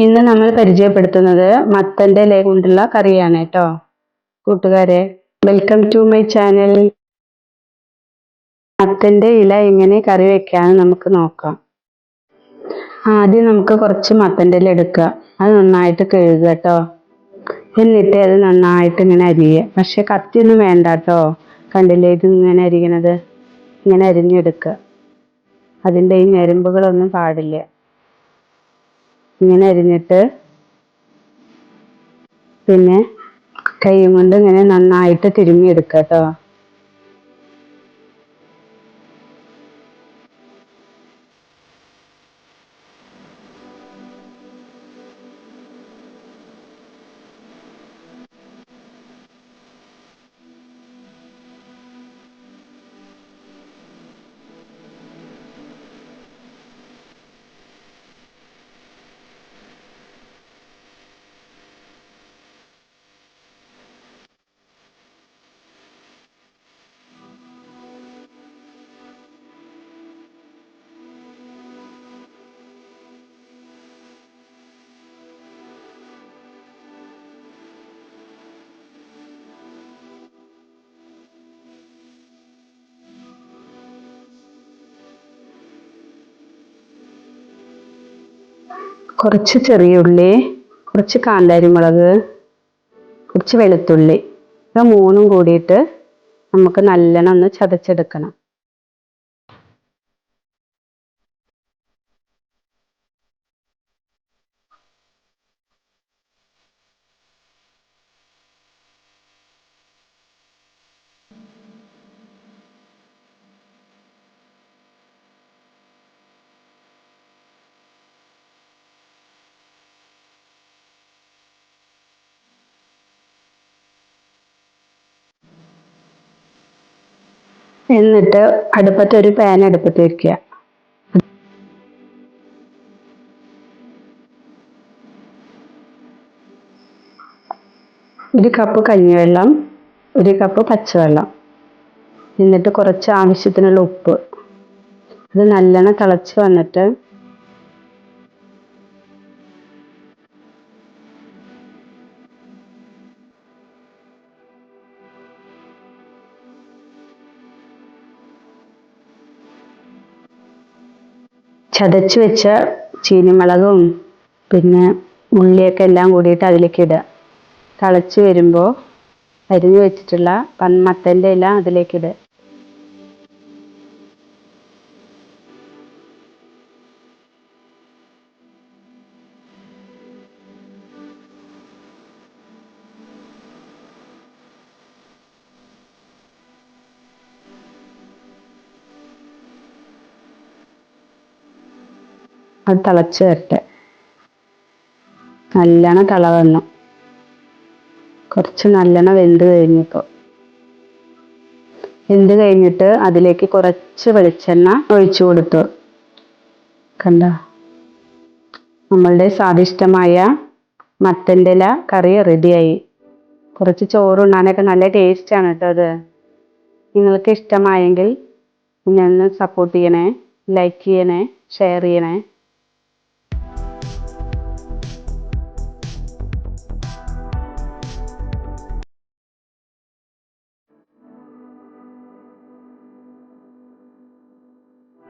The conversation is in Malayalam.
ഇന്ന് നമ്മൾ പരിചയപ്പെടുത്തുന്നത് മത്തന്റെ ഇല കൊണ്ടുള്ള കറിയാണ് കേട്ടോ. കൂട്ടുകാരെ വെൽക്കം ടു മൈ ചാനൽ മത്തന്റെ ഇല എങ്ങനെ കറി വെക്കാന്ന് നമുക്ക് നോക്കാം. ആദ്യം നമുക്ക് കുറച്ച് മത്തന്റെ ഇല എടുക്കുക. അത് നന്നായിട്ട് കഴുകുക കേട്ടോ. എന്നിട്ട് അത് നന്നായിട്ട് ഇങ്ങനെ അരിയുക. പക്ഷെ കത്തിയൊന്നും വേണ്ട കേട്ടോ. കണ്ടില്ലേ ഇത് ഇങ്ങനെ അരിയണത്? ഇങ്ങനെ അരിഞ്ഞെടുക്കുക. അതിന്റെ ഈ ഞരമ്പുകളൊന്നും പാടില്ല. ഇങ്ങനെ അരിഞ്ഞിട്ട് പിന്നെ കൈ കൊണ്ട് ഇങ്ങനെ നന്നായിട്ട് തിരുമ്മിയെടുക്കുക കേട്ടോ. കുറച്ച് ചെറിയ ഉള്ളി കുറച്ച് കാന്താരി മുളക് കുറച്ച് വെളുത്തുള്ളി ഇത് മൂന്നും കൂടിയിട്ട് നമുക്ക് നല്ലോണം ഒന്ന് ചതച്ചെടുക്കണം. എന്നിട്ട് അടുപ്പത്ത് ഒരു പാൻ അടുപ്പത്ത് വെക്കുക. ഒരു കപ്പ് കഞ്ഞിവെള്ളം ഒരു കപ്പ് പച്ചവെള്ളം എന്നിട്ട് കുറച്ച് ആവശ്യത്തിനുള്ള ഉപ്പ്. ഇത് നല്ലോണം തിളച്ച് വന്നിട്ട് ചതച്ച് വെച്ച ചീനിമുളകും പിന്നെ ഉള്ളിയൊക്കെ എല്ലാം കൂടിയിട്ട് അതിലേക്ക് ഇടുക. തിളച്ച് വരുമ്പോൾ അരിഞ്ഞു വെച്ചിട്ടുള്ള മത്തന്റെ ഇല അതിലേക്ക് ഇടുക. അത് തിളച്ച് വരട്ടെ. നല്ലോണം തിള വന്നു കുറച്ച് നല്ലോണം വെന്ത് കഴിഞ്ഞപ്പോൾ വെന്ത് കഴിഞ്ഞിട്ട് അതിലേക്ക് കുറച്ച് വെളിച്ചെണ്ണ ഒഴിച്ചു കൊടുത്തു. കണ്ട? നമ്മളുടെ സ്വാദിഷ്ടമായ മത്തന്റെ ഇല കറി റെഡിയായി. കുറച്ച് ചോറുണ്ണാനൊക്കെ നല്ല ടേസ്റ്റാണ് കേട്ടോ അത്. നിങ്ങൾക്ക് ഇഷ്ടമായെങ്കിൽ ഒന്ന് സപ്പോർട്ട് ചെയ്യണേ ലൈക്ക് ചെയ്യണേ ഷെയർ ചെയ്യണേ.